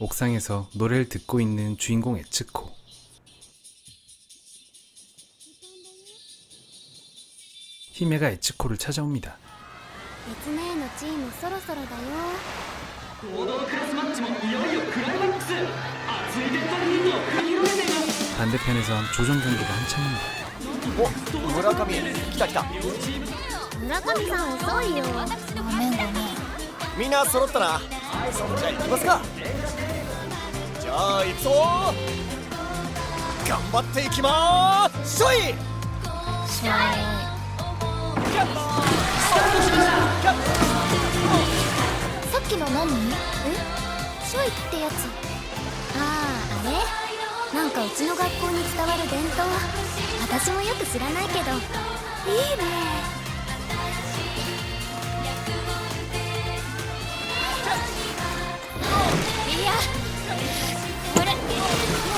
옥상에서 노래를 듣고 있는 주인공 에츠코. 히메가 에츠코를 찾아옵니다. 別名のチームそろそろだよ王道クラスマッチもいよいよクライマックス熱いデッドヒートを繰り広げています 반대편에선 조정 경기가 한창입니다. お村上来た来た村上さん遅いよごめんごめんみんな揃ったなそんじゃ行きますかじ ゃあ行くぞ頑張っていきまーすしょいしょさっきの何えショイってやつあああれなんかうちの学校に伝わる伝統私もよく知らないけどいいね。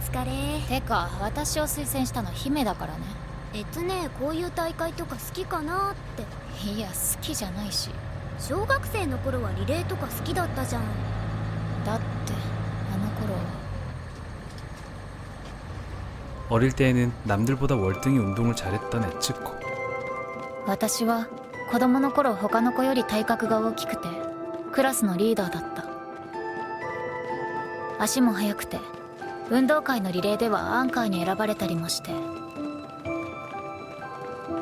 疲れれてか私を推薦したの姫だからねえつねこういう大会とか好きかなっていや好きじゃないし小学生の頃はリレーとか好きだったじゃんだってあの頃 어릴 때에는 남들보다 월등히 운동을 잘했던 에츠코. 私は子供の頃他の子より体格が大きくてクラスのリーダーだった足も速くて 運動会のリレーではアンカーに選ばれたりもして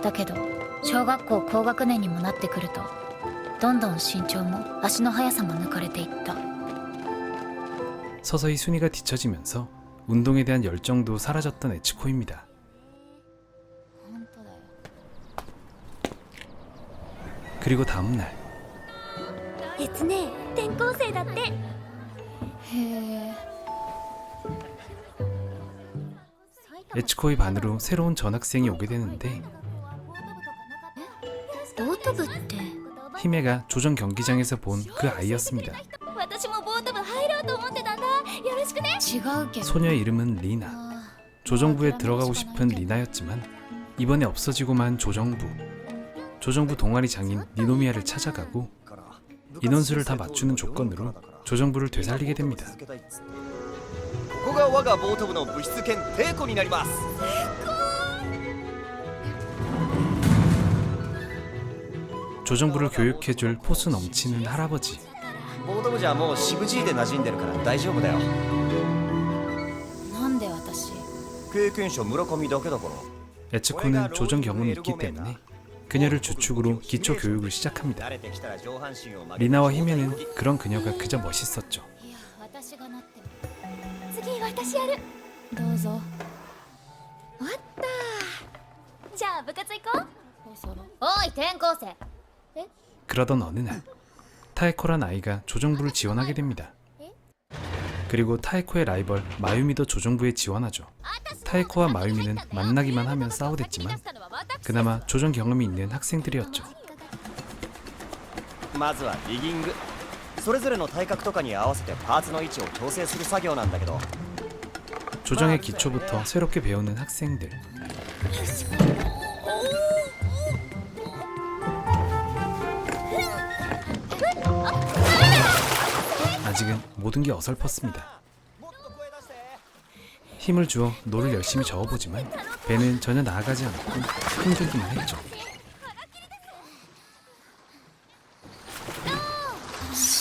だけど小学校高学年にもなってくるとどんどん身長も足の速さも抜かれていった 서서히 순위가 뒤처지면서 운동에 대한 열정도 사라졌던 에츠코입니다. 本当だよ 그리고 다음 날 えつね転校生だってへ 에치코이 반으로 새로운 전학생이 오게 되는데 히메가 조정 경기장에서 본 그 아이였습니다. 소녀의 이름은 리나. 조정부에 들어가고 싶은 리나였지만 이번에 없어지고만 조정부 조정부 동아리 장인 니노미아를 찾아가고 인원수를 다 맞추는 조건으로 조정부를 되살리게 됩니다. ここが我がボート部の部室兼帝庫になります 조정부를 교육해줄 포스 넘치는 할아버지. ボート部じゃもう渋 G で馴染んでるから大丈夫だよなんで私経験者村上だけだから 에츠코는 조정 경험이 있기 때문에 그녀를 주축으로 기초 교육을 시작합니다. 慣れてきたら上半身を曲げ 리나와 히메는 그런 그녀가 그저 멋있었죠. いや私がなっても 次私やるどうぞ終わったじゃあ部活行こうおい転校生 그러던 어느 날 타에코란 아이가 조정부를 지원하게 됩니다. 그리고 타에코의 라이벌 마유미도 조정부에 지원하죠. 타에코와 마유미는 만나기만 하면 싸우댔지만 그나마 조정 경험이 있는 학생들이었죠. まずはリギング それぞれの体格とかに合わせてパーツの位置を調整する作業なんだけど 조정의 기초부터 새롭게 배우는 학생들. 아직은 모든 게 어설펐습니다. 힘을 주어 노를 열심히 저어보지만 배는 전혀 나아가지 않고 힘들기만 했죠.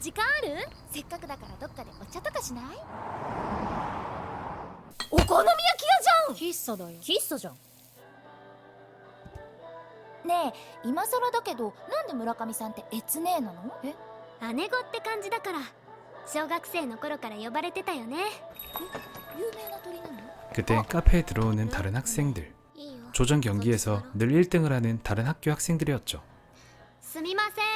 時間あるせっかくだからどっかでお茶とかしないお好み焼き屋じ喫茶だよ喫茶じゃんねえ今更だけどなんで村上さんってエツ姉なのえ姉子って感じだから小学生の頃から呼ばれてたよね有名な鳥なの 그때 카페에 들어오는 다른 학생들. いいよ 조정 경기에서 늘 1등을 하는 다른 학교 학생들이었죠. すみません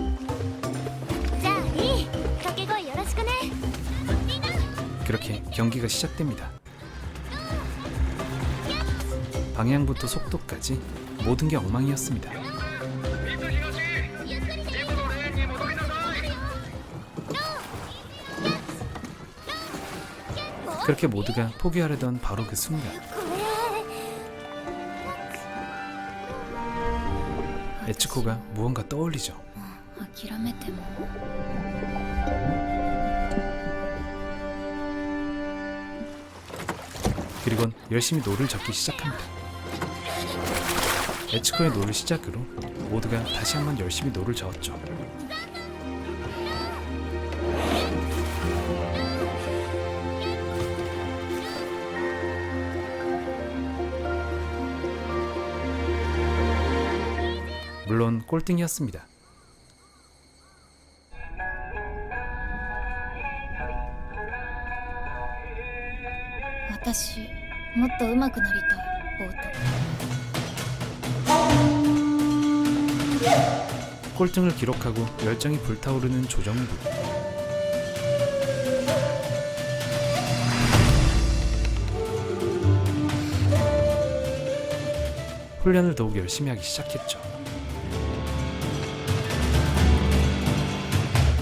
그렇게 경기가 시작됩니다. 방향부터 속도까지 모든 게 엉망이었습니다. 그렇게 모두가 포기하려던 바로 그 순간 에츠코가 무언가 떠올리죠. 그리곤 열심히 노를 젓기 시작합니다. 에츠코의 노를 시작으로 모두가 다시 한번 열심히 노를 저었죠. 물론 꼴등이었습니다. 私もっと上手くなりたいオート 꼴등을 기록하고 열정이 불타오르는 조정부. 훈련을 더욱 열심히 하기 시작했죠.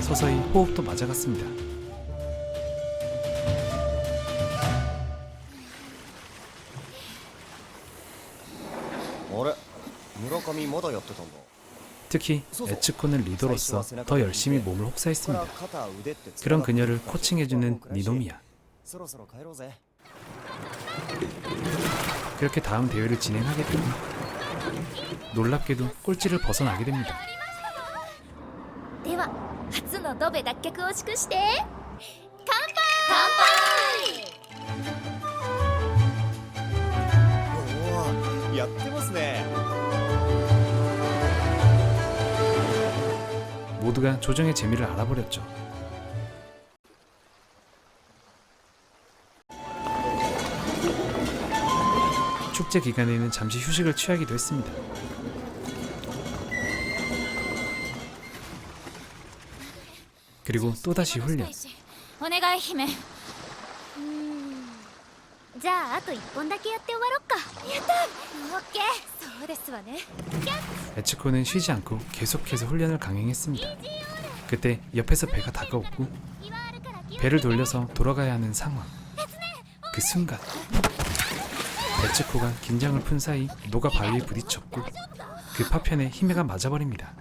서서히 호흡도 맞아갔습니다. 특히 에츠코는 리더로서 더 열심히 몸을 こら 혹사했습니다. 肩腕って 그런 그녀를 코칭해주는 니노미야. そろそろ帰ろうぜ 그렇게 다음 대회를 진행하게 되니 놀랍게도 꼴찌를 벗어나게 됩니다. では初のドベ脱却を祝しておおやってますね 모두가 조정의 재미를 알아버렸죠. 축제 기간에는 잠시 휴식을 취하기도 했습니다. 그리고 또다시 훈련. お願い姫じゃああと1本だけやって終わろっかやったオッケーそうですわね 에츠코는 쉬지 않고 계속해서 훈련을 강행했습니다. 그때 옆에서 배가 다가왔고 배를 돌려서 돌아가야 하는 상황. 그 순간 에츠코가 긴장을 푼 사이 노가 바위에 부딪혔고 그 파편에 히메가 맞아버립니다.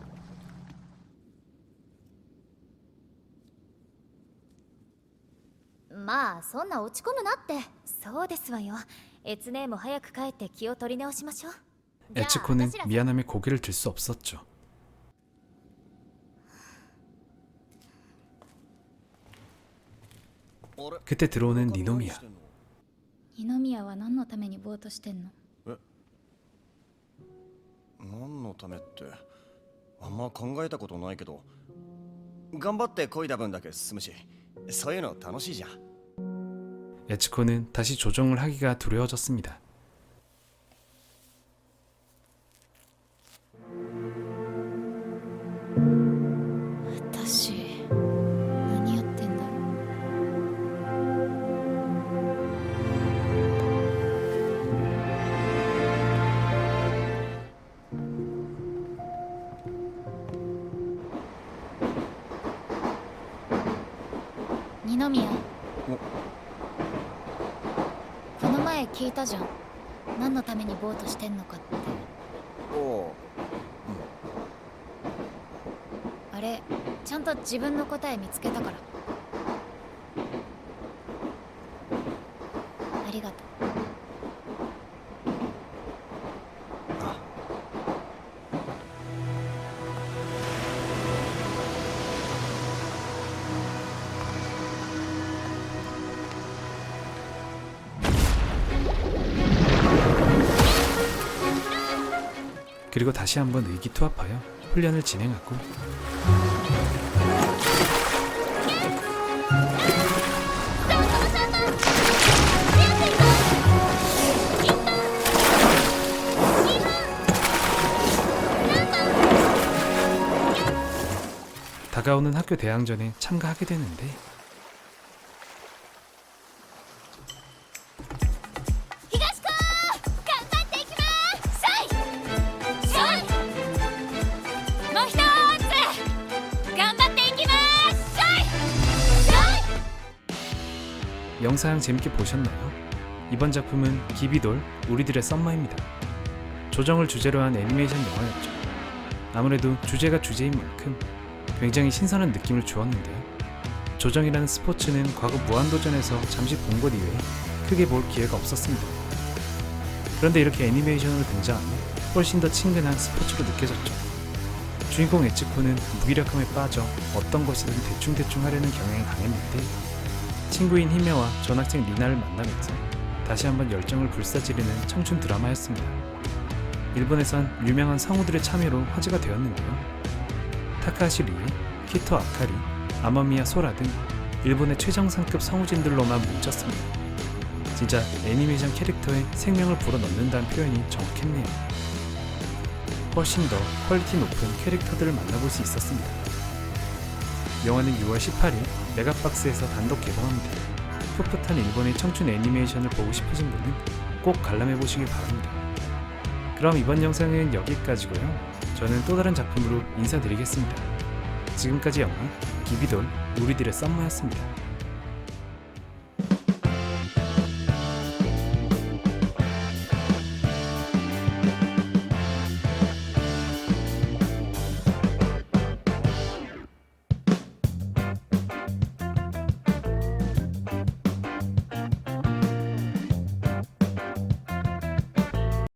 そんな落ち込むなってそうですわよエツネも早く帰って気を取り直しましょうじゃあ 에츠코는 私ら 미안함에 고개를 들 수 없었죠. あれ 그때 들어오는 니노미야. 二宮は何のためにぼーっとしてんの何のためってあんま考えたことないけど頑張って漕いだ分だけ進むし そういうの楽しいじゃん 에츠코는 다시 조정을 하기가 두려워졌습니다. "聞いたじゃん。何のためにボートしてんのかって。おおあれちゃんと自分の答え見つけたから。ありがとう「 그리고 다시 한번 의기투합하여 훈련을 진행하고. 다가오는 학교 대항전에 참가하게 되는데 もう一つ頑張っていきますシャイシャイ 영상 재밌게 보셨나요? 이번 작품은 기비돌 우리들의 썸머입니다. 조정을 주제로 한 애니메이션 영화였죠. 아무래도 주제가 주제인 만큼 굉장히 신선한 느낌을 주었는데요. 조정이라는 스포츠는 과거 무한도전에서 잠시 본 것 이외에 크게 볼 기회가 없었습니다. 그런데 이렇게 애니메이션으로 등장하면 훨씬 더 친근한 스포츠로 느껴졌죠. 주인공 에츠코는 무기력함에 빠져 어떤 것이든 대충대충 하려는 경향이 강했는데 친구인 히메와 전학생 리나를 만나면서 다시 한번 열정을 불사지르는 청춘 드라마였습니다. 일본에선 유명한 성우들의 참여로 화제가 되었는데요. 타카하시 리에, 키토 아카리, 아마미야 소라 등 일본의 최정상급 성우진들로만 뭉쳤습니다. 진짜 애니메이션 캐릭터에 생명을 불어넣는다는 표현이 정확했네요. 훨씬 더 퀄리티 높은 캐릭터들을 만나볼 수 있었습니다. 영화는 6월 18일 메가박스에서 단독 개봉합니다. 풋풋한 일본의 청춘 애니메이션을 보고 싶으신 분은 꼭 관람해 보시길 바랍니다. 그럼 이번 영상은 여기까지고요. 저는 또 다른 작품으로 인사드리겠습니다. 지금까지 영화 기비돌 우리들의 썸머였습니다.